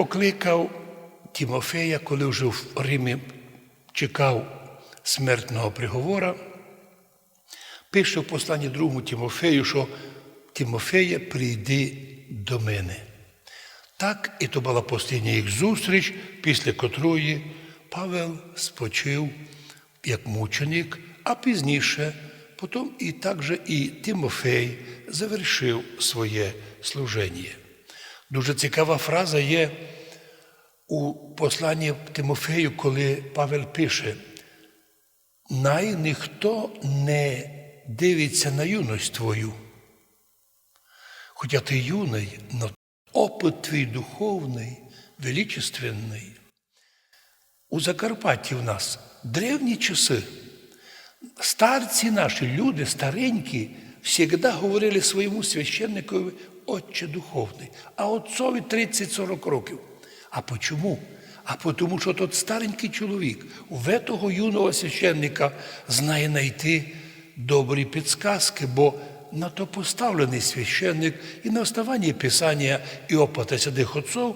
покликав Тімофея, коли вже в Римі чекав смертного приговора, пише в посланні другому Тімофею, що Тімофеє, прийди до мене. Так і то була остання їх зустріч, після котрої Павел спочив як мученик, а пізніше, потім і також і Тимофей завершив своє служення. Дуже цікава фраза є у посланні Тимофею, коли Павел пише: най ніхто не дивиться на юність твою. Хоча ти юний, но опит твій духовний, величественний. У Закарпатті в нас древні часи. Старці наші, люди старенькі, завжди говорили своєму священникові Отче духовний, а отцові 30-40 років. А почому? А тому, що тот старенький чоловік в этого юного священника знає знайти добрі підсказки, бо на то поставлений священник і на основанні Писання і опита святих отців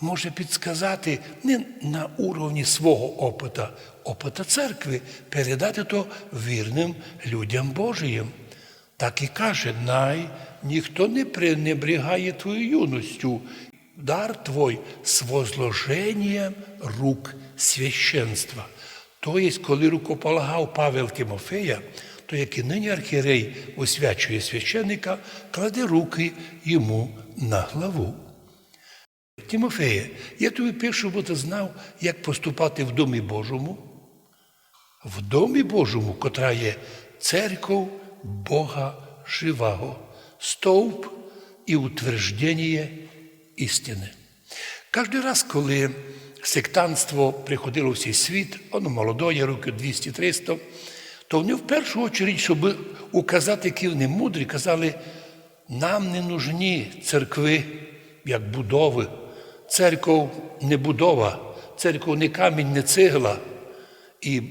може підсказати не на уровні свого опита, опита церкви, передати то вірним людям Божиїм. Так і каже, най ніхто не пренебрігає твою юностю, дар твой з возложенням рук священства. Тобто, коли рукополагав Павел Тимофея, то як і нині архірей освячує священника, кладе руки йому на главу. Тимофеє, я тобі пишу, бо ти знав, як поступати в домі Божому. В домі Божому, котра є церков Бога живого, стовп і утверждення істини. Кожен раз, коли сектантство приходило в цей світ, воно молодое, років 200-300, то вони в першу чергу, щоб указати, які вони мудрі, казали, нам не нужні церкви, як будови. Церков не будова, церков не камінь, не цигла. І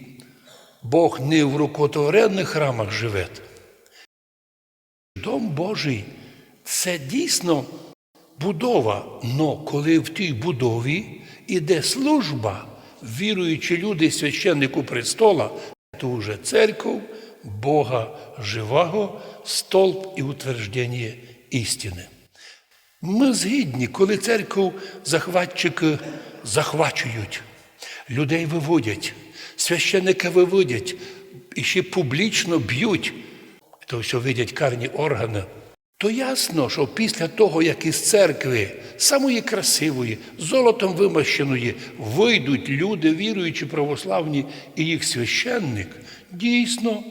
Бог не в рукотворенних храмах живе. Дом Божий це дійсно будова. Но коли в тій будові іде служба, віруючи люди священнику престола, то вже церков Бога живого, столб і утверждення істини. Ми згідні, коли церкву захватчики захвачують, людей виводять, священника виводять і ще публічно б'ють, то все видять карні органи. То ясно, що після того, як із церкви, самої красивої, золотом вимащеної, вийдуть люди, віруючі православні, і їх священник, дійсно,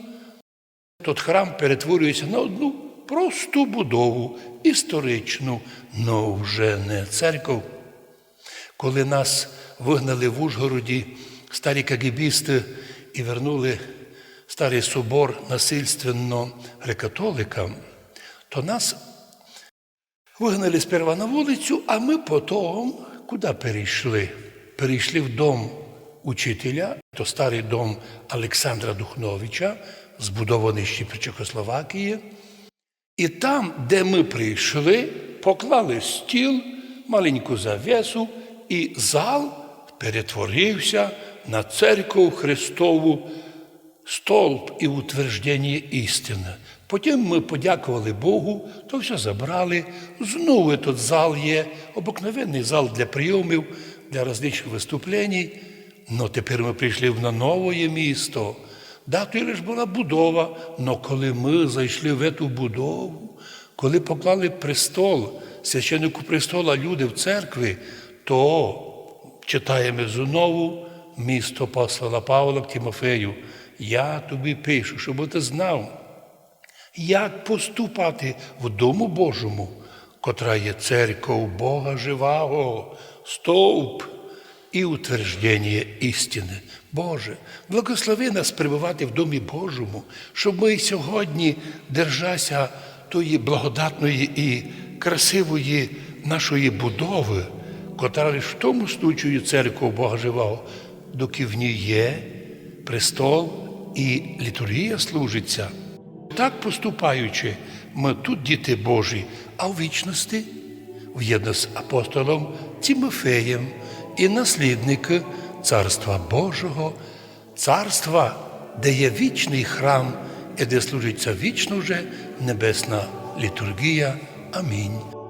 тот храм перетворюється на одну просту будову, історичну, но вже не церков. Коли нас вигнали в Ужгороді старі кагібісти і вернули старий собор насильственно греко-католикам, то нас вигнали сперва на вулицю, а ми потім куди перейшли? Перейшли в дом учителя, то старий дом Олександра Духновича, збудований ще при Чехословакії. І там, де ми прийшли, поклали стіл, маленьку завесу, і зал перетворився на церкву Христову, столб і утвердження істини. Потім ми подякували Богу, то все забрали. Знову тут зал є, обикновенний зал для прийомів, для різних виступлень. Ну тепер ми прийшли на нове місто. Да, то лише була будова, але коли ми зайшли в цю будову, коли поклали престол, священнику престола люди в церкві, то читаємо знову місто послала Павла к Тимофею. Я тобі пишу, щоб ти знав, як поступати в Дому Божому, котра є церков Бога живого, стовп і утверждення істини. Боже, благослови нас перебувати в Домі Божому, щоб ми сьогодні, держася тої благодатної і красивої нашої будови, котра в тому случаю церкву Бога живого, доки в ній є престол і літургія служиться. Так поступаючи, ми тут діти Божі, а в вічності, в'єдно з апостолом Тімофеєм і наслідник Царства Божого, царства, де є вічний храм і де служиться вічно вже небесна літургія. Амінь.